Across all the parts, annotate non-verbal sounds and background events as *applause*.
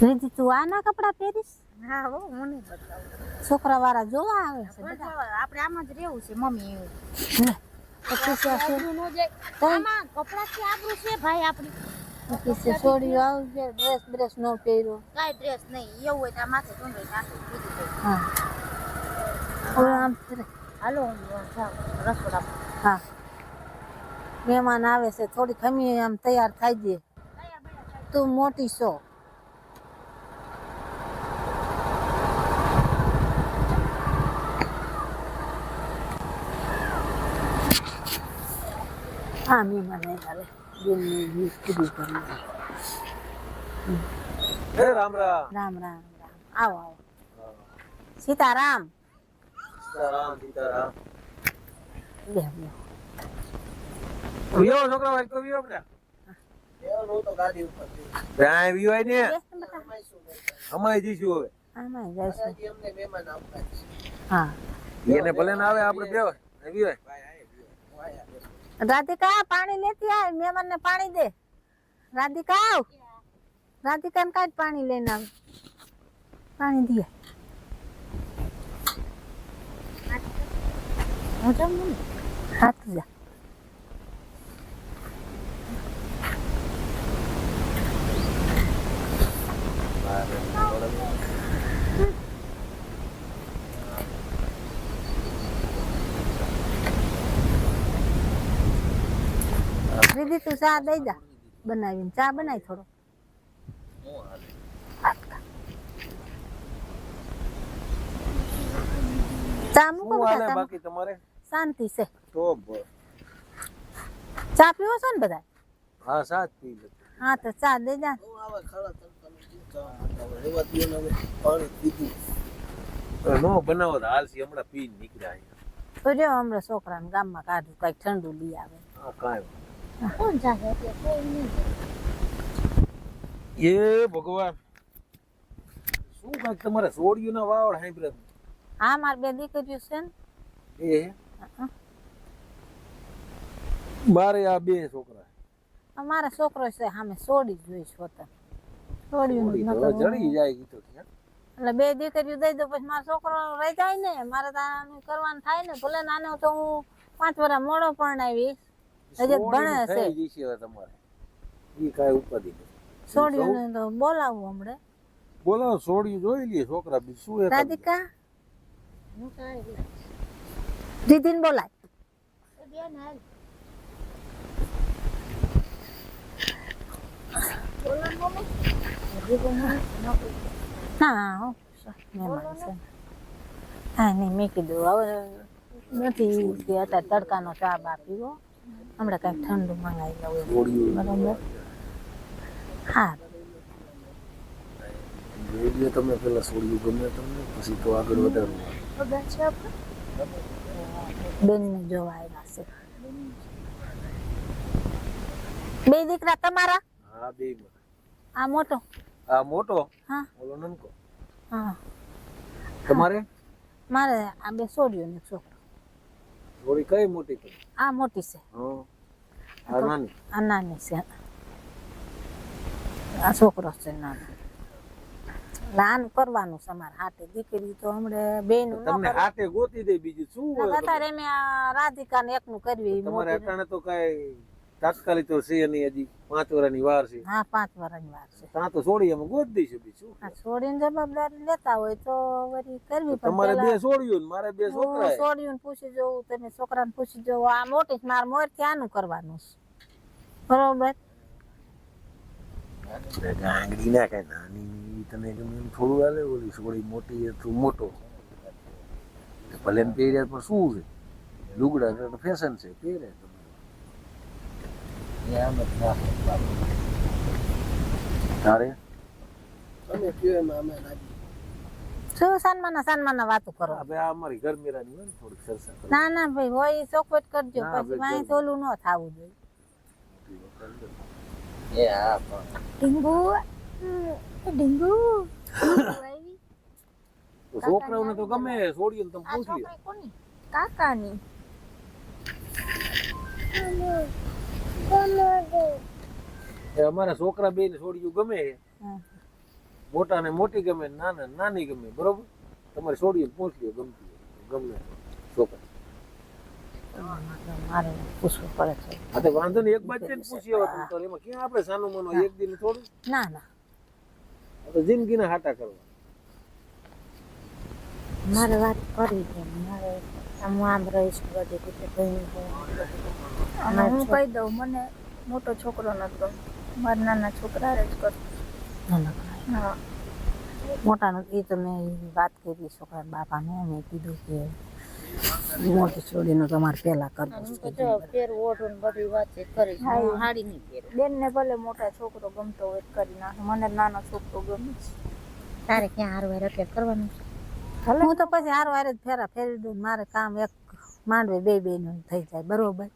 રીતિ તું આના કપડાં પહેરીશ? હા હો હું નહીં બતાવું. છોકરા વાળા જોવા આવે છે આપણે આમાં જ રહેવું છે મમ્મી એવું. લે, પછી છે છે? આબરૂ ન જાય. તઈ. તું મોટી આબરૂ છે ભાઈ આપણી પછી છે છોડીઓ આવી છે ડ્રેસ બ્રેસ નો પહેર્યો કાંઈ ડ્રેસ નહીં એવું હોય તો આ માથે ચૂંદડી નાખી બીજું કંઈ. હા હવે આમ ફરે. હાલો હું જાઉં રસોડામાં હા મહેમાન આવે છે થોડી ખમી આમ તૈયાર થઈ જઈએ તું મોટી છો પૂરી કરી હે રામ રામ. રામ રામ રામ. આવો આવો. સીતારામ. સીતારામ વિયો છોકરા ભાઈ તો વિયો ને? એને ભલે ના આવે આપડે બે રાધિકા, પાણી લેતી આવ મહેમાન ને પાણી દે. રાધિકા, આવ. રાધિકા ને કાંઈ પાણી લઈને આવ. પાણી દે. હાથ જા. ચા દઈ જા. બનાવીને ચા બનાવી થોડો. ચા મૂકો હાલે બાકી તમારે? શાંતિ છે. તો ચા પીવો છો ને બધા? હા ચા પી લે. હા તો ચા દઈ જા. નો બનાવો તો હાલસી હમણાં પી નીકળ્યા અહીંયા. તો જો હમણાં છોકરાને ગામમાં કાઢું કંઈક ઠંડુ લઈ આવે. હા કાંઈ કોણ જાગે એટલે કોઈ નહીં એ ભગવાન શું કાંઈક તમારે સોડિયું ના વાવડ સાંભળે હા માર બે દીકરીઓ છે ને. એ મારે આ બે છોકરા. અમારા છોકરો છે સામે સોડી જોઈશ હોતા છોડ્યું સોડી ન તો જડી જાય કીધું. એટલે બે દીકરીઓ દઈ દો પછી મારો છોકરો રહી જાય ને મારે તો કરવાનું થાય ને ભલે નાનો તો હું પાંચ વર્ષ મોડો પરણાવીશ. હજી ભણે છે. થઈ જશે તમારે. ઈ કાંઈ ઉપાધિ નહીં તો બોલાવું હમણે. બોલો સોડિયું જોઈ છોકરા શું રાધિકા? હું. બોલાય. બેન હાલ. હા હો નહીં મેં કીધું હવે નથી તડકાનો ચા બા પીવો હમણાં કાંઈક ઠંડુ મંગાવી લઉં બરાબર? હા. જોઈ તમે પેલા સોડિયું ગમે તમને પછી તો આગળ વધારવું પગાર છે આપણે? બેનને જોવા આવ્યા છે. બે દીકરા તમારા? હા બે આ મોટો? આ મોટો? હા. ઓલો નનકો હા. તમારે? મારે આ બે સોડિયો ને છોકરો. થોડી કઈ મોટી છે આ મોટી છે. આ નાની? આ નાની છે. આ છોકરો છે નાનો. લાન કરવાનું છે અમારે હાથે. દીકરી તો હમણે બે નું તમને હાથે ગોતી દે બીજું. શું અત્યારે મેં આ રાધિકાને એકનું કરવી તમારે અટાણે તો કઈ તાત્કાલિક તો છે નહીં હજી. પાંચ વર્ષની વાર છે. હા પાંચ વર્ષની વાર છે. ત્યાં તો છોડી અમે ગોત દઈશું બીજું છોડીને જવાબદારી લેતા હોય તો વળી કરવી પડે તમારે બે છોડ્યું ને મારે બે છોકરા છોડ્યું પૂછી જોઉં તમે છોકરાને પૂછી જોઉં. આ મોટી માર મારે આનું કરવાનું છે. બરોબર? ગાંગડી ના કઈ નાની તને એમ થોડું હાલે ઓલી છોડી મોટી તું મોટો. ભલે પહેર્યા પણ શું છે? લુગડા ફેશન છે પહેરે તમે તારે શું સાનમાના સાનમાના વાતો કરો? હવે આ અમારી ગરમીરાની હોય ને થોડીક સરસા કરી. ના ના ભાઈ હોય ઈ ચોખવટ કરજો. ના, પછી ભાઈ, વાંહી થોલું ન થાવું જોઈએ. એ હા પણ. ડીંગુ ડીંગુ આવી તો છોકરાઓને તો ગમે છોડીએ ને તમે આ પૂછી છોકરી કોની? કાકાની. એ અમારા છોકરા બે ને છોડીયું ગમે. મોટા ને મોટી ગમે નાના નાની ગમે બરોબર? તમારે છોડીને પૂછ ગમતી ગમે. છોકરા. મારે પૂછવું પડે છે હા તો વાંધો નહીં એક બાદ પૂછી આવો તમે તો એમાં ક્યાં આપણે સાનું માનું એક દિન થોડું? ના ના. તો જિંદગીના હાટા કરવા. મારે વાત કરી છે. મારે આમ હું આમ રહીશ બધી રીતે ભાઈ અને હું કહી દઉં મને મોટો છોકરો નથી મારા નાના છોકરા જ કરું નાનકડા હા. મોટાનું એ તો મેં વાત કરી છોકરા બાપાને. મેં કીધું કે મોટી છોડીનો તમારે પહેલા કરવું પહેરવું ઓઢું ને બધી વાત કરી હું હાડી નહીં પહેરું. બેનને ભલે મોટા છોકરો ગમતો હોય કરી નાખે. મને નાનો છોકરો ગમે છે. તારે ક્યાં હારવાર એટલે કરવાનું છે? હું તો પછી હારો હારે જ ફેરા ફેરવી દઉં મારે કામ એક માંડવે બે બે નું થઈ જાય બરોબર?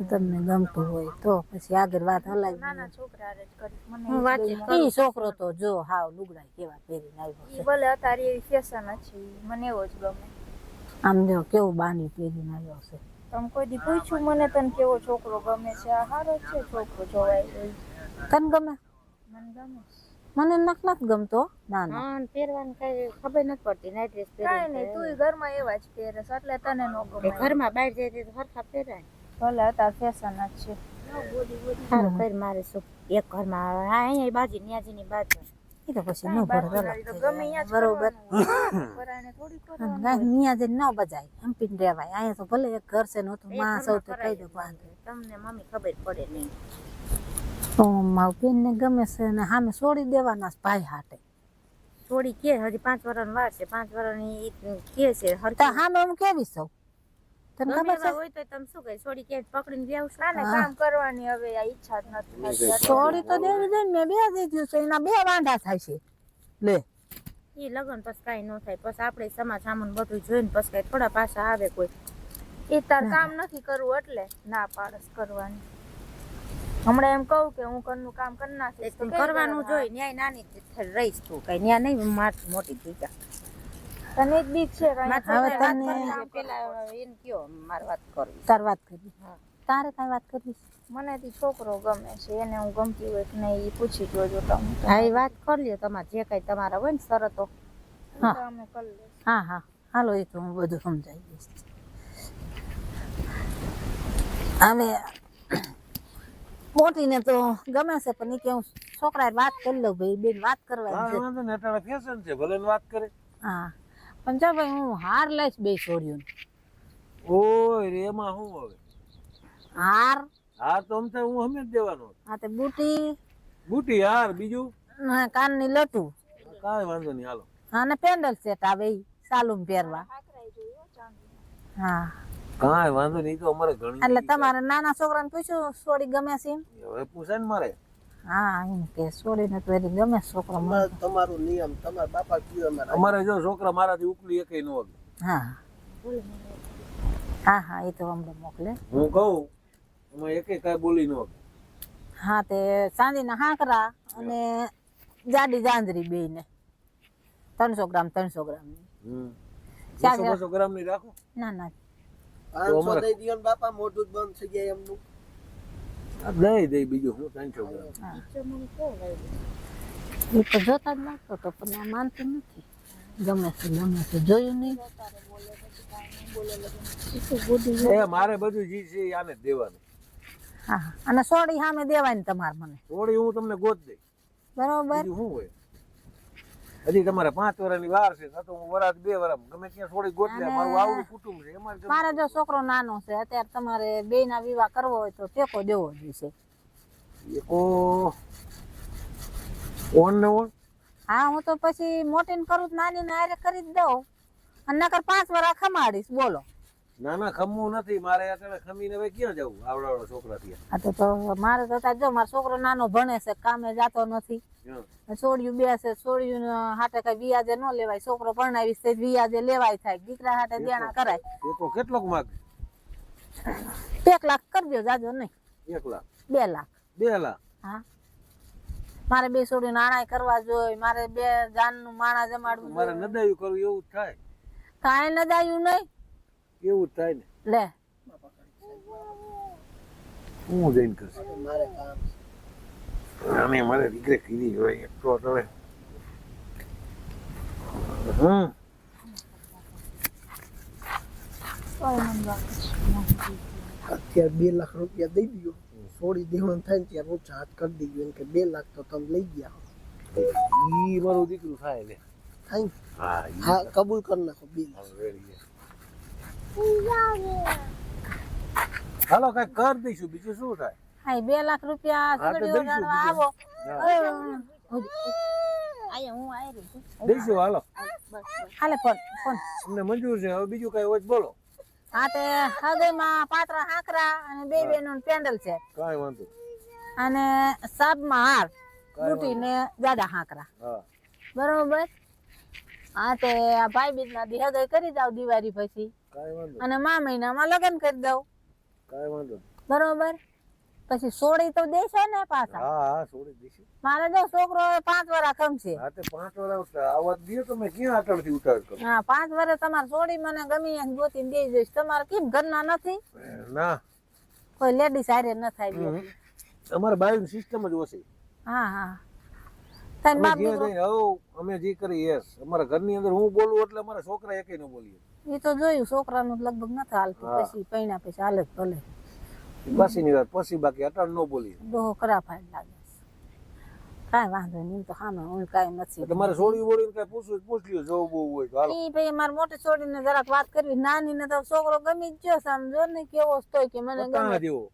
તમને ગમતું હોય તો પછી આગળ વાત હલાવી નાના છોકરા તો જો હાવ લુગડા કેવા પહેરીને આવ્યો ઈ છે. ભલે અત્યારે એવી ફેશન છે મને એવો જ ગમે. આમ જો કેવું બાની પહેરીને આવ્યો છે. તમે કોઈ દી પૂછ્યું મને તને કેવો છોકરો ગમે છે? આ હારો જ છે છોકરો જોવાય તને ગમે? મને ગમે. મને નખ નથી ગમતો. ના ના. હા પહેરવાનું કઈ ખબર નથી પડતી નાઈટ ડ્રેસ કાંઈ નહીં તું ઘરમાં એવા જ પહેરે છે એટલે તને નો ગમે. ઘરમાં બહાર જાય તો હરખા પહેરાય. ભલે અત્યારે ફેશન જ છે. સારું કરી મારે શું એક ઘરમાં આવે. હા અહીંયા બાજુ ન્યાજીની બાજુ. એ તો પછી ન ભરે બરોબર. *coughs* ન બજાય હંપીને રહેવાય. અહીંયા તો ભલે એક ઘર છે નહોતું માં સૌ તો કહી દઉં. તમને મમ્મી ખબર પડે નહીં. તો મારા બેનને ગમે છે ને સામે છોડી દેવાના ભાઈ હાટે. છોડી કે હજી પાંચ વર્ષની વાર છે પાંચ વર્ષની ની કે છે હરતા સામે હું કેવી છું તને ખબર છે? હોય તો તમે શું કહે? છોડી કે પકડીને વ્યાવ છે. ને કામ કરવાની હવે આ ઈચ્છા જ નથી. છોડી તો દેવી દે ને મેં બે દીધું છે એના બે વાંઢા થાય છે. લે. એ લગન પછી કાંઈ ન થાય પછી આપણે સમાજ સામાન બધું જોઈને પછી કાંઈ થોડા પાછા આવે કોઈ. એ તાર કામ નથી કરવું એટલે ના પાડસ કરવાની. હમણાં એમ કહું કે હું ઘરનું કામ કરી નાખીશ તો કરવાનું? જોઈ ન્યાય નાની થઈ રહીશ તું કઈ. ન્યા નહીં માર મોટી થઈ જા. તને જ બીક છે હવે વાત તને- પેલા એને કયો મારે વાત કરવી તાર વાત કરવી તારે કઈ વાત કરવી? મને થી છોકરો ગમે છે એને હું ગમતી હોય કે નહીં એ પૂછી જોજો તમે. હા એ વાત કરી લ્યો તમારે જે કઈ તમારા હોય ને શરતો. હા. અમે કરી લઈશું. હા હા. હાલો એ તો હું બધું સમજાવી દઈશ હવે મોટીને તો ગમે છે પણ કે હું છોકરાએ વાત કરી લઉં ભાઈ બેન વાત કરવા ફેશન છે. ભલે વાત કરે. હા પણ જો ભાઈ હું હાર લઈશ બે છોડ્યું ઓય રે એમાં શું હવે? હાર? હાર તો આમ થાય હું હમે જ દેવાનો હા તે બુટી? બુટી હાર બીજું? ને કાનની લટુ. કાંઈ વાંધો નહીં હાલો. ને પેન્ડલ સેટ આવે ઈ સાલું પહેરવા. હા. કાંઈ વાંધો નહીં તો અમારે ઘણી એટલે તમારે નાના છોકરાને પૂછ્યું સોડી ગમે છે હવે પૂછે ને મારે. હા એમ કે સોડીને તો એની ગમે છોકરો તમારો નિયમ તમારા બાપા કીધું અમારા અમારે જો છોકરા મારાથી ઉકલી એકેય ન હોય. હા. હા હા એ તો અમને મોકલે. હું કહું એમાં એકેય કાંઈ બોલી ન હોય. હા તે ચાંદીના હાંકરા અને જાડી જાંજરી બે ને ત્રણસો ગ્રામ ત્રણસો ગ્રામની બસો ગ્રામ ગ્રામની રાખો. ના ના પાંચસો દઈ દ્યો ને બાપા મોઢું જ બંધ થઈ જાય એમનું. દઈ દઈ બીજું હું ત્રણસો એ તો જોતા જ લાગતો તો પણ આ માનતું નથી. ગમે છે ગમે છે જોયું નહીં. એ મારે બધું જી છે આને દેવાનું. હા. અને સોડી સામે દેવાની તમારે મને. સોડી હું તમને ગોત દઈ બરોબર. શું હોય? હજી તમારે પાંચ વર્ષની વાર છે તો હું વરાત બે વરાત ગમે ત્યાં છોડી ગોતલે મારું આવડું કુટુંબ છે જ મારે જો છોકરો નાનો છે અત્યારે તમારે બે ના વિવાહ કરવો હોય તો ટેકો દેવો જોઈશે. એકો ઓન ને ઓન? હા હું તો પછી મોટીને કરું નાની ને આરે કરી જ દઉં. અને નકર પાંચ વાર ખમાડીશ બોલો. ના ના ખમવું નથી મારે અત્યારે ખમીને હવે ક્યાં જવું? આવડાવડો છોકરા ત્યાં હા તો તો મારે તો જો મારો છોકરો નાનો ભણે છે કામે જાતો નથી. છોડ્યું બે છે છોડ્યું હાટે કઈ વ્યાજે ન લેવાય. છોકરો ભણાવીશ તે વ્યાજે લેવાય થાય. દીકરા હાટે દેણા કરાય. તો કેટલોક માગ? એક લાખ કરજો જાજો નહીં. એક લાખ? બે લાખ. બે લાખ? હા. મારે બે છોડી નાણાય કરવા જોઈએ મારે બે જાનનું માણા જમાડવું મારે નદાયું કરવું એવું થાય. કાંઈ નદાયું દાયું નહીં. એવું થાય ને. લે. હું જઈને કરશે. મારે કામ છે. અને મારે દીકરે કીધી હોય એક તો હવે હમ. અત્યારે બે લાખ રૂપિયા દઈ દો છોડી દેવાનું થાય ને ત્યારે ઓછા હાથ કરી દઈ ગયો કે બે લાખ તો તમે લઈ ગયા ઈ મારું દીકરું થાય ને થાય ને? હા કબૂલ કરી નાખો બે લાખ. હાલો કઈ કર દઈશું. બીજું શું થાય? હા બે લાખ રૂપિયા. આવો. હા. અહીંયા હું આવી છું. દઈશું હાલો. હાલે ફોન ફોન. અમને મંજૂર છે. હવે બીજું કઈ હોય બોલો. હા તે હૃદયમાં પાત્રા હાકરા અને બે બેનું પેન્ડલ છે. કાંઈ વાંધો અને સાબમાં હાર બુટી ને દાદા હાકરા બરોબર? હા તે આ ભાઈ બીજ ના દી હૃદય કરી દાવ દિવાળી પછી. અને મા મહિનામાં લગ્ન કરી દઉં. કાંઈ વાંધો. બરોબર? પછી સોડી તો દેશો ને પાછા. હા હા સોડી દેશે. મારે જો છોકરો પાંચ વરા કમ છે હા તે પાંચ વર્ષ આવા દો તમે ક્યાં આટળથી ઉતાર કરો? હા પાંચ વરા તમારે સોડી મને ગમી એમ ગોતી દે દઈશ તમારે કેમ ઘરના નથી? ના. કોઈ લેડી સારે ન થાય. અમારે બાયું સિસ્ટમ જ ઓછી. હા હા. તન બાપ અમે જે કરી યસ અમારા ઘરની અંદર હું બોલું એટલે અમારા છોકરા એકે ન બોલીએ. એ તો જોયું છોકરાનું લગભગ નથી હાલતું. પછી પૈણા પછી હાલે જ ભલે. પછી ની વાત પછી બાકી અટાણ ન બોલી. બહુ ખરાબ હાલ લાગે કાંઈ વાંધો નહીં તો સામે હું કાંઈ નથી તમારે છોડી બોલીને કાંઈ પૂછવું પૂછ લ્યો જો બહુ હોય તો. હાલો. ઈ ભાઈ મારે મોટી છોડીને જરાક વાત કરવી નાની ને તો છોકરો ગમી જ ગયો સમજો ને કેવો તોય કે મને ગમે. દેવો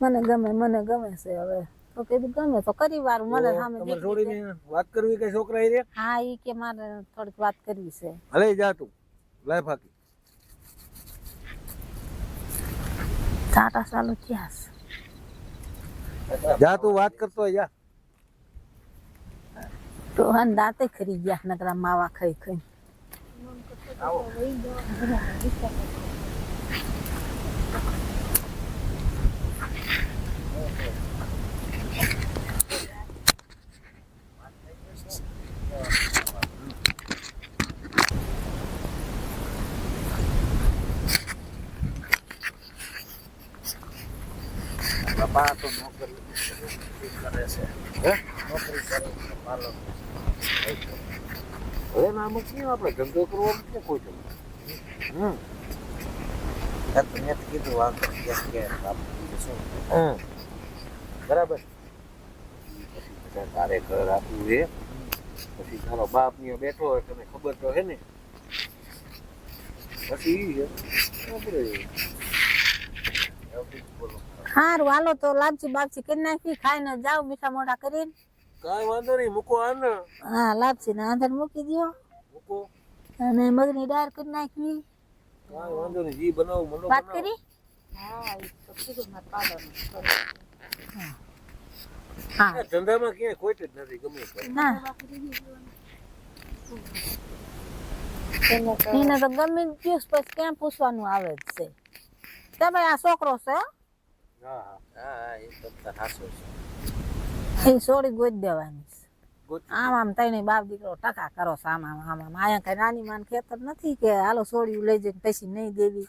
મને ગમે મને ગમે છે હવે. તો કીધું ગમે તો કરી વાર મને સામે તમારે છોડીને વાત કરવી કે છોકરા એ હા ઈ કે મારે થોડીક વાત કરવી છે. ભલે જા તું. લાય ફાકી ટાટા ચાલુ થયા જા તું વાત કરતો જા. તો હન દાંતે ખરી ગયા નકરા માવા ખાઈ ખાઈ બાપા તો નોકરી કરે છે હે નોકરી કરે છે પાર્લર હવે નામ આપણે ધંધો કરવો કે કોઈ તો હમ. મેં કીધું વાંધો હમ. બરાબર. તારે ઘર આપવું છે. પછી તારો બાપની બેઠો હોય તને ખબર તો હે ને. પછી હારું હાલો તો લાપસી બાપસી કરી નાખી ખાઈને જાવ મીઠા મોઢા કરીને. કાંઈ વાંધો નહીં મૂકો આ હા લાપસી ને અંદર મૂકી દો અને મગની દાળ કરી નાખવી. વાંધો નહીં. જી બનાવો મનો વાત. કરી? હા તો કીધું મારે પાર્લરનું હા. ધંધામાં ક્યાંય ખોટ જ નથી ગમે. ના. એને તો ગમી પછી ક્યાં પૂછવાનું આવે જ છે. તમે આ છોકરો છે હો? એ તો તાર છે. એ ગોજ દેવાની. આમ આમ તઈને બાપ દીકરો ટકા કરો છો આમ આમ આમ આમ અહીંયા કઈ નાની માન ખેતર નથી કે હાલો છોડ્યું લઈ જઈને પછી નહીં દેવી.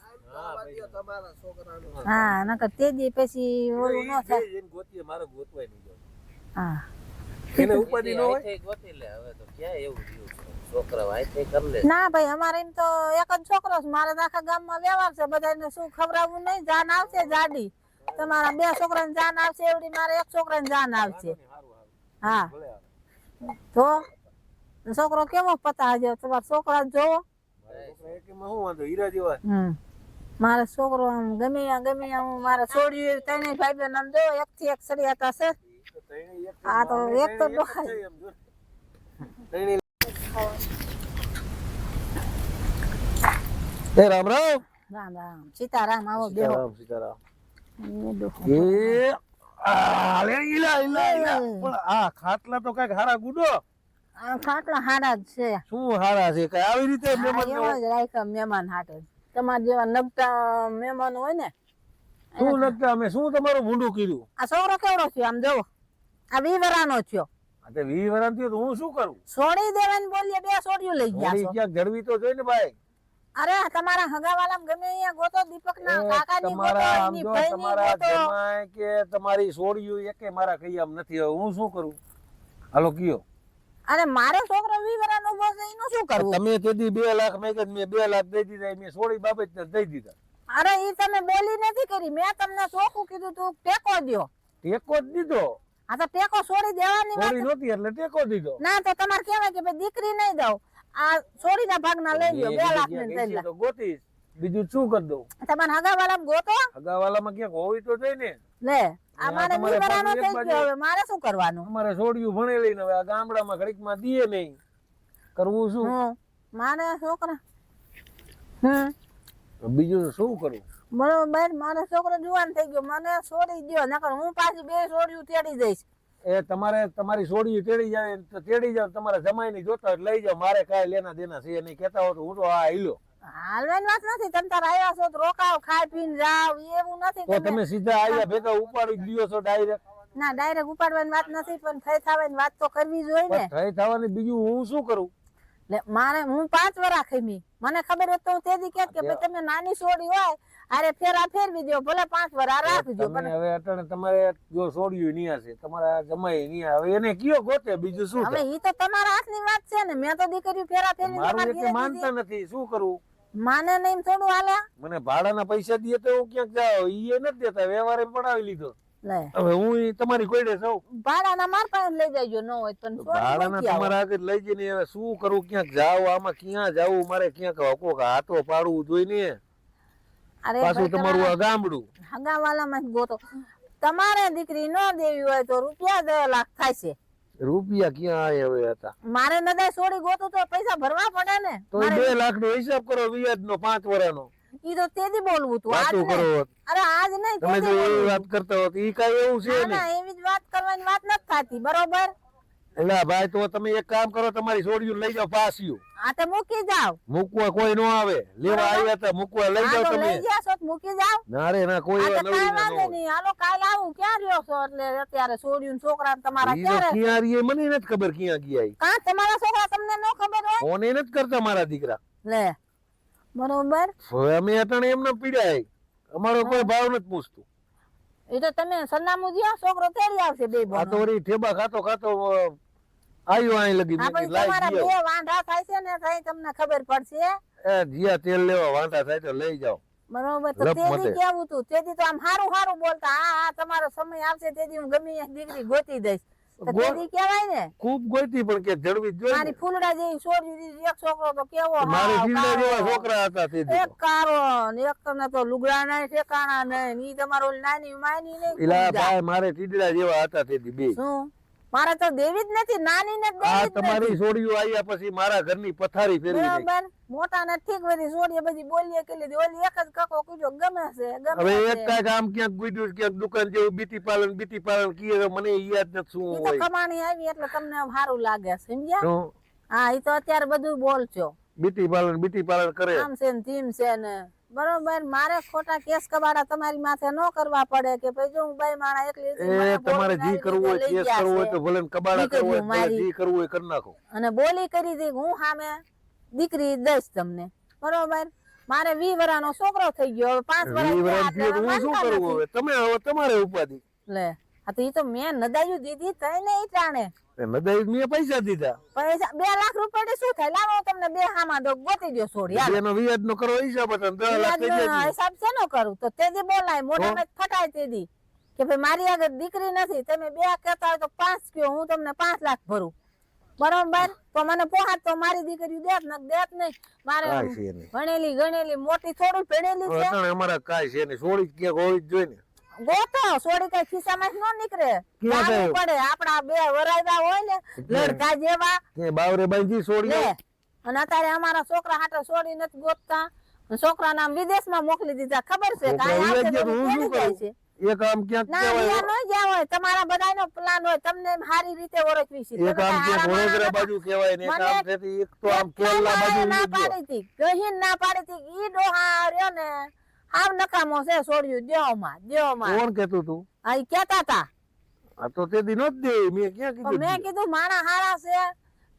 હા નકર તે દી પછી ઓલું ન થાય. મારે ગોતવાય નહીં હા. એને ઉપાધિ ન હોય? ગોતી લે હવે તો ક્યાં એવું રહ્યું છે? છોકરા આઈથે કરી લે. ના ભાઈ અમારે એમ તો એક જ છોકરો છે. મારે તો આખા ગામમાં વ્યવહાર છે. બધાને શું ખવડાવવું નહીં? જાન આવશે જાડી. તમારા બે છોકરાને જાન આવશે એવડી મારે એક છોકરાને જાન આવશે. હા. તો છોકરો કેવો પતા હજો તમારા છોકરા જોવો. મારા છોકરા આમ ગમે ગમે હું મારા છોડ્યું ત્રણેય ભાઈ બહેન આમ જો એક થી એક સળિયા હતા જ આ તો એક તો. ત્રણેય એ રામ રામ. રામ રામ. સીતારામ આવો બેહો. સીતારામ સીતારામ. એ ઈલા ઈલા ઈલા. પણ આ ખાટલા તો કંઈક હારા ગુડો. આ ખાટલા હારા જ છે. શું હારા છે? કઈ આવી રીતે મહેમાન મહેમાન હાટે. તમારા જેવા નગતા મહેમાન હોય ને શું લગતા અમે શું તમારું ભૂંડું કર્યું? આ છોકરો કેવડો છે આમ જોવો. આ વીવરાનો થયો. આ તે વી વરાન થયું તો હું શું કરું? છોડી દેવાની બોલીએ બે છોડીઓ લઈ ગયા ક્યાંક જડવી તો જોઈ ને ભાઈ. અરે તમારા હગાવાલામ ગમે અહીંયા ગોતો દીપક ના કાકા ની તમારા આમ જો તમારા જમાય કે તમારી સોડિયું એકે મારા કઈ આમ નથી હું શું કરું? હાલો કયો. અરે મારે છોકરો વિવરા નો છે એનું શું કરવું? તમે તેથી બે લાખ મેં કીધું મેં 2 લાખ દઈ દીધા મેં સોળી બાબત દઈ દીધા. અરે ઈ તમે બોલી નથી કરી. મેં તમને ચોખ્ખું કીધું તું ટેકો દ્યો. ટેકો જ દીધો? આ તો ટેકો છોડી દેવાની વાત. નહોતી એટલે ટેકો દીધો? ના તો તમારે કહેવાય કે ભાઈ દીકરી નહીં દઉં. આ છોડીના ભાગના લઈ લ્યો બે લાખ ને ત્રણ લાખ તો ગોતીશ બીજું શું કરી દઉં? તમારે હગાવાલા ગોતો. અગાવાલામાં ક્યાંક હોવી તો છે ને. લે આ આ મારે તમારે બીવરાનો પાછું એક થઈ ગયો હવે મારે શું કરવાનું? અમારે છોડ્યું ભણેલી ને હવે આ ગામડામાં ઘડીકમાં દીએ નહીં. કરવું શું? હું મારે છોકરા હમ. બીજું શું કરવું બરોબર મારે છોકરો જુવાન થઈ ગયો મને છોડી દો નકર હું પાછી બે છોડ્યું તેડી દઈશ. એ તમારે તમારી સોડી તેડી જાય તો તેડી જાવ તમારા જમાઈ જોતા લઈ જાવ મારે કાંઈ લેના દેના છે નહીં. કેતા હો તો હું તો આ હિલો હાલવાની વાત નથી. તમે તાર આવ્યા છો તો રોકાવ ખાઈ પીને જાવ એવું નથી તો તમે સીધા આવ્યા ભેગા ઉપાડી લ્યો છો ડાયરેક્ટ ના ડાયરેક્ટ ઉપાડવાની વાત નથી પણ થઈ થવાની વાત તો કરવી જોઈએ ને. થઈ થવાની બીજું હું શું કરું? એટલે મારે હું પાંચ વરા ખમી. મને ખબર હોત તો હું તેથી કેત કે તમે નાની છોડી હોય અરે ફેરા ફેરવી દો ભલે પાંચ વરા રાખજો પણ હવે અટણે તમારે જો છોડ્યું નહીં હશે તમારા જમાઈ નહીં હવે એને કયો ગોતે બીજું શું હવે ઈ તો તમારા હાથની વાત છે ને મેં તો દીકરી ફેરા ફેરવી મારું એટલે માનતા નથી શું કરું? માને નહીં થોડું હાલે. મને ભાડાના પૈસા દે તો હું ક્યાંક જાવ ઈ એ નથી દેતા વ્યવહારે પડાવી લીધો. હવે હું તમારી કોઈડે સૌ ભાડાના માર પાસે લઈ જજો ન હોય પણ ભાડાના તમારા આગળ લઈ જઈને હવે શું કરું ક્યાંક જાવ આમાં ક્યાં જાવું મારે ક્યાંક કોક હાથો પાડવું જોઈને અરે પાછું તમારું આ ગામડું હગાવાલામાં ગોતો. તમારે દીકરી નો દેવી હોય તો રૂપિયા દસ લાખ થાય છે. રૂપિયા ક્યાં હવે હતા મારે નદાય છોડી ગોતું તો પૈસા ભરવા પડે ને. તો બે લાખ નો હિસાબ કરો વ્યાજ નો પાંચ વર્ષનો ઈ તો તેદી બોલવું તું આજ. કરો અરે આજ નહીં તમે જો એવી વાત કરતા હો તો ઈ કાંઈ એવું છે ના એવી જ વાત કરવાની વાત નથી થાતી બરોબર? એટલે ભાઈ તો તમે એક કામ કરો તમારી છોડીયું લઈ જાઓ પાસ્યું આ તો મૂકી જાવ મૂકવા કોઈ નો આવે. લેવા આવ્યા તો મૂકવા લઈ જાઓ તમે. લઈ ગયા છો મૂકી જાવ ના રે ના કોઈ એવા ના નહીં. હાલો કાલ આવું. ક્યાં રહ્યો છો? એટલે અત્યારે છોડ્યું છોકરા તમારા ક્યારે ક્યાં રહીએ મને નથી ખબર ક્યાં ગયા કા તમારા છોકરા તમને નો ખબર હોય? કોને નથી કરતા મારા દીકરા? લે બરોબર. અમે અટાણે એમને પીડાય અમારો કોઈ ભાવ નથી પૂછતું. એ તો તમે સરનામું દિયા છોકરો તેડી આવશે બે આ તો ઠેબા ખાતો ખાતો આય અહીં લગી લાઈ તમારા બે વાંઢા થાય છે ને થાય તમને ખબર પડશે. એ જીયા તેલ લેવા વાંઢા થાય તો લઈ જાઓ. બરોબર તો તેદી કેવું તું? તેદી તો આમ હારું હારું બોલતા આ આ તમારો સમય આવશે તેદી હું ગમે એક દીકરી ગોતી દઈશ. તેદી કેવાય ને ખૂબ ગોઈતી પણ કે જડવી જ મારી ફૂલડા જેવી છોડ્યું એક છોકરો તો કેવો મારે જેવા છોકરા હતા એક કારો ને એક તને તો લુગડા નહીં ઠેકાણા નહીં ઈ તમારો નાની માની ભાઈ મારે ટીડડા જેવા હતા તે બે. શું? મારે તો દેવી જ નથી નાની ને આ તમારી સોડિયું આયા પછી મારા ઘરની પથારી ફેરવી. બરાબર. મોટા ને ઠીક બધી સોડિયા બધી બોલીએ કે લીધી. ઓલી એક જ કકો કીધો ગમે છે ગમે હવે એક કા કામ ક્યાંક ગુડ્યું ક્યાંક દુકાન જેવું બીટી પાલન બીટી પાલન કીએ મને યાદ ન શું હોય તો કમાણી આવી એટલે તમને સારું લાગે સમજ્યા? હા ઈ તો અત્યારે બધું બોલજો. બીટી પાલન બીટી પાલન કરે. આમ છે ને ધીમ છે ને. બરોબર મારે ખોટા કેસ કબાડા તમારી માથે ન કરવા પડે કે ભાઈ જો હું બાઈ માણા એકલી એ તમારે જી કરવું હોય કેસ કરવું હોય તો ભલે કબાડા કરવું હોય તો જી કરવું હોય કરી નાખો. અને બોલી કરી દી હું સામે દીકરી દઈશ તમને. બરોબર? મારે વી વરાનો છોકરો થઈ ગયો હવે પાંચ વરસ વી વર્ષ એટલે થયું તો હવે હું શું કરવું. હવે? તમે હવે તમારે ઉપાધિ. લે હા તો ઈ તો મેં નદાયું દીધી તઈ ને ઈ ટાણે નદાઈ મેં પૈસા દીધા. પૈસા બે લાખ રૂપિયા શું થાય? લાવો તમને બે હામાં દો ગોતી દો છોડી હાલો. એનો વ્યાજ નો કરો હિસાબ હતો દસ લાખ થઈ જાય હિસાબ નો કરું? તો તેદી બોલાય મોઢામાં જ ફટાય તેદી કે ભાઈ મારી આગળ દીકરી નથી તમે બે કહેતા હોય તો પાંચ કયો હું તમને પાંચ લાખ ભરું. બરોબર તો મને પોહાત તો મારી દીકરી દેત ને દેત નહીં. મારે છે ભણેલી ગણેલી મોટી થોડું ભણેલી છે. અમારા કાઈ છે ને છોડી કે હોવી જ જોઈએ ને. ગોતો સોડી કઈ ખિસ્સામાં ન નીકળે. ક્યાં પડે આપડા બે વરાયદા હોય ને લડકા જેવા. કે બાવરે બાંધી સોડી અને અત્યારે અમારા છોકરા હાટે સોડી નથી ગોતતા. છોકરા નામ વિદેશમાં મોકલી દીધા. ખબર છે કે વિદેશ એક આમ ક્યાંક ના કહેવાય. ન ગયા હોય. તમારા બધાનો પ્લાન હોય. તમને સારી રીતે ઓળખવી છે. એક આમ ક્યાંક વડોદરા બાજુ કહેવાય ને એક આમ તેથી એક તો આમ કેરલા બાજુ ના પાડી હતી. ગહીન ના પાડી હતી. ઈ ડોહા રહ્યો ને. હાવ નકામો છે છોડ્યું દ્યોમાં દ્યોમાં કોણ કેતું તું? હા ઈ કેતા તા. આ તો તે દિનો જ દે મેં ક્યાં કીધું મેં કીધું માણા હારા છે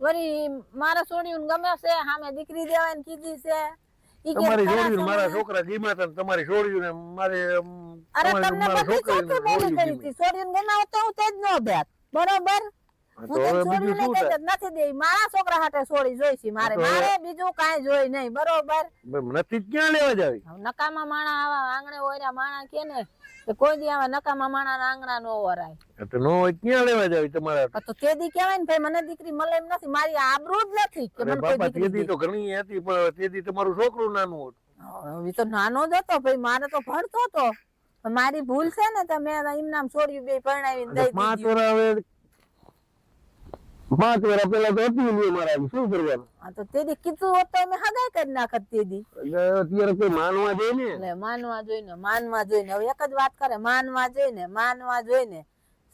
વરી મારા છોડ્યું ગમે છે સામે દીકરી દેવાની કીધી છે. તમારી છોડ્યું મારા છોકરા ગીમા હતા તમારી છોડ્યું ને મારે અરે તમને બધી ચોખ્ખી બોલી કરી હતી. છોડીને ગમે તો હું તે જ ન બેત બરોબર? તો હું હવે બીજું શું કહેતી, નથી દેવી. મારા છોકરા હાટે છોડી જોઈશી મારે. મારે બીજું કાઈ જોઈ નહીં. બરોબર? નથી ક્યાં લેવા જાવી? નકામા માણા આવા આંગણે ઓર્યા માણા કે ને કે કોઈ દી આવા નકામા માણા આંગણા નો ઓરાય. તો નો ક્યાં લેવા જાવી તમારે તો તે દી કહેવાય ને ભાઈ મને દીકરી મળે એમ નથી. મારી આબરૂ જ નથી કે મને કોઈ દીકરી તેથી દે. તો ઘણી હતી પણ તેથી તમારું છોકરું નાનું હતું. હવે તો નાનો જ હતો ભાઈ મારે તો ભણતો હતો મારી ભૂલ છે ને તમે એમ નામ છોડ્યું બે પરણાવીને દઈ દીધી. પાંચ વર્ષ પેલા તો હતી નહીં મારા શું કરવાનું? હા તો તે દી કીધું હોત તો અમે હગાઈ કરી નાખત તે દી. એટલે અત્યારે કોઈ માનવા દે ને? એટલે માનવા જોઈને માનવા જોઈને હવે એક જ વાત કરે માનવા જોઈને માનવા જોઈને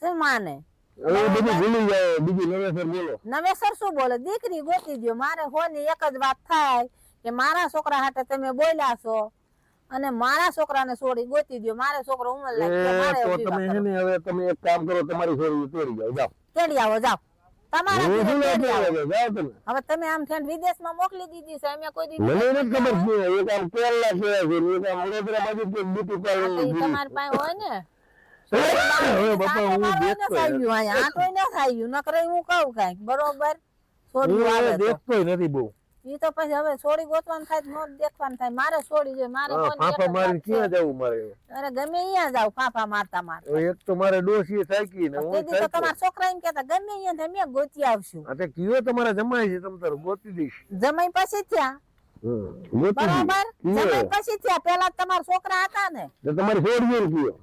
શું માને? હવે બધું ભૂલી જાય બીજું નવેસર બોલો. નવેસર શું બોલે? દીકરી ગોતી દ્યો મારે હોની એક જ વાત થાય કે મારા છોકરા હાટે તમે બોલ્યા છો અને મારા છોકરાને છોડી ગોતી દ્યો મારે છોકરો ઉમર લાગી મારે તો તમે હવે તમે એક કામ કરો તમારી છોરી તોડી જાઓ જાઓ. તેડી આવો જાઓ. હવે તમે આમ વિદેશમાં મોકલી દીધી છે અમે કોઈ દી મને નથી ખબર. છે એક આમ કેરલા છે એક આમ વડોદરા બાજુ કે બ્યુટી હા, તો તમારી પાસે હોય ને. *laughs* હવે બાપા હું દેખતો ગયું અહીંયા, આટોય ન થાય. નકર હું કહું કાંઈક, બરોબર? આવે નથી બહુ. ઈ તો પછી હવે છોડી ગોતવાનું થાય નો દેખવાનું થાય. મારે છોડી જોઈએ મારે ફાંફા મારી ક્યાં જવું મારે અરે ગમે અહીંયા જાવ ફાફા મારતા મારતા. એક તો મારે ડોસી થાકી ને હું તો. તમારા છોકરા એમ કહેતા ગમે અહીંયા અમે ગોતી આવશું. અરે કયો તમારે જમાય છે તમ તારું ગોતી દઈશ. જમાઈ પછી થયા. દઈશ. બરોબર? જમાઈ પછી ત્યાં પેલા તમારા છોકરા હતા ને. તો તમારી છોડીએ ને કયો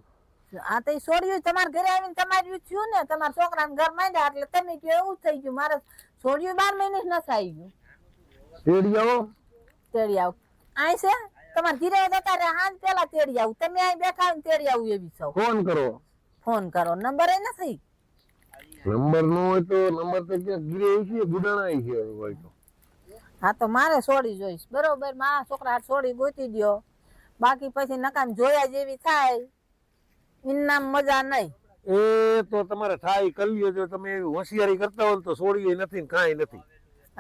આ તો છોડ્યું તમારા ઘરે આવીને તમારું થયું ને તમારા છોકરાને ઘર માંડ્યા એટલે તમે કયો એવું થઈ ગયું. મારે છોડ્યું બાર મહિને જ ન થઈ ગયું. તેડી આવો. તેડી આવો. આય છે? તમારે ઘીરે જતા રે હાલ પેલા તેડી આવું. તમે અહીં બેઠા હોય ને તેડી આવું એવી છો ફોન કરો. ફોન કરો. નંબર એ નથી. નંબર નો હોય તો નંબર તો ક્યાં ગીરે છે ગુડાણા છે હોય તો. હા તો મારે છોડી જોઈશ. બરોબર મારા છોકરા છોડી ગોતી દ્યો. બાકી પછી નકામ જોયા જેવી થાય ઇનામ મજા નહીં એ તો તમારે થાય કરી લ્યો જો તમે એવી હોશિયારી કરતા હો તો છોડીએ નથી કાંઈ નથી.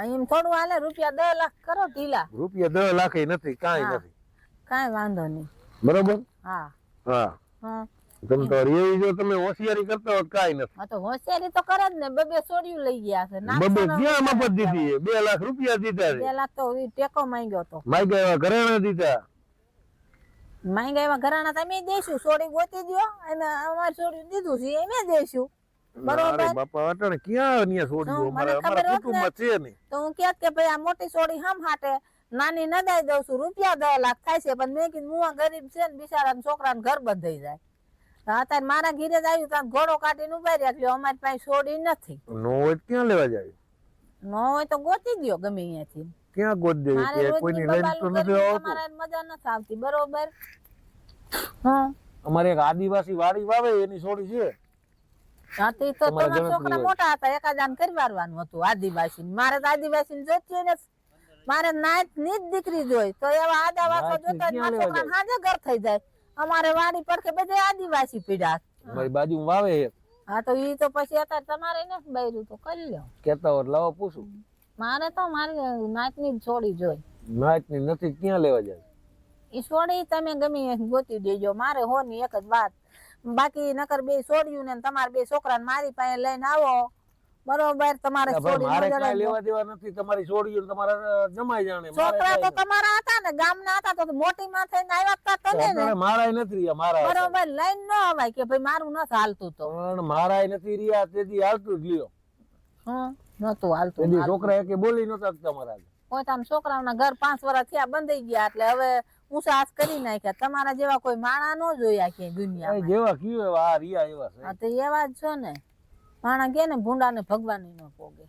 એમ થોડું હાલે રૂપિયા દસ લાખ કરો ઢીલા. રૂપિયા દસ લાખ નથી કાંઈ. નથી. કાંઈ વાંધો નહીં. બરોબર? હા. હા. તમે તો રેવી જો તમે હોશિયારી કરતા હોત કાંઈ નથી. હા તો હોશિયારી તો કરે જ ને બે બે છોડ્યું લઈ ગયા છે બબે ક્યાં મફત દીધી બે લાખ રૂપિયા દીધા બે લાખ તો ટેકો માંગ્યો તો. માંગ્યા એવા ઘરેણા દીધા. માંગ્યા એવા ઘરાણા તમે દેશું. સોડી ગોતી દ્યો અને અમારે સોડિયું દીધું છે એમ દેશું. બરોબર. બાપા અટાણે ક્યાં ન્યા છોડ્યો શું, અમારા ખબર અમારા હોત ને. કુટુંબમાં છે નહીં. તો હું કહેત કે ભાઈ આ મોટી સોડી હમ હાટે નાની ન દઈ દઉં છું. રૂપિયા દસ લાખ થાય છે પણ મેં કીધું હું ગરીબ છે ને બિચારા છોકરાને ઘર બંધાઈ જાય. અત્યારે મારા ઘીરે જ આવ્યું ત્યાં ઘોડો કાઢીને ઊભા રહ્યા એટલે અમારી પાસે સોડી નથી. નો હોય ક્યાં લેવા જાય? નો હોય તો ગોતી દ્યો ગમે અહીંયાથી ક્યાં ગોત દેવી કે કોઈની લાઈન તો નથી આવતું. તમારે મજા નથી આવતી બરોબર? હા. અમારે એક આદિવાસી વાડી વાવે એની છોડી છે. હા તો તમારા છોકરા મોટા હતા એકાદાન કરી વારવાનું હતું આદિવાસી મારે તો આદિવાસી જોતી ને મારે નાતની જ દીકરી જોઈ. તો એવા આદા વાસો જોતા મારા લેવા હાજે ઘર થઈ જાય. અમારે વાડી પડખે બધે આદિવાસી પીડા. મારી બાજુ વાવે હા તો ઈ તો પછી અત્યારે તમારે ને બૈરું તો કરી લ્યો કેતા હોય લાવો પૂછું. મારે તો મારી નાતની જ છોડી જોઈ. નાચની નથી ક્યાં લેવા જાય? ઈ છોડી તમે ગમે ગોતી દેજો. મારે હોની એક જ વાત. બાકી નકર બે છોડ્યું ને તમારે બે છોકરાને મારી પાસે લઈને આવો. બરોબર તમારે મારે કાંઈ લેવા દેવા નથી તમારી છોડ્યું તમારા જમાઈ જાણે છોકરા તો તમારા હતા ને ગામના હતા તો મોટી માં થઈને આવ્યા હતા તને ને. મારાય નથી રહ્યા મારા બરોબર લઈને ન અવાય કે ભાઈ મારું નથી હાલતું તો. પણ મારાય નથી રહ્યા તેથી હાલતું જ લ્યો. હં નતું હાલતું છોકરા એકે બોલી નતા તમારા કોઈ આમ છોકરાઓના ઘર પાંચ વર્ષ થયા બંધાઈ ગયા એટલે હવે ઊંચા હાથ કરી નાખ્યા. તમારા જેવા કોઈ માણા ન જોયા કે દુનિયા જેવા કયું એવા આ રહ્યા એવા છે. તો એવા જ છો ને. માણા કે ને ભૂંડા ને ભગવાન ન પોગે.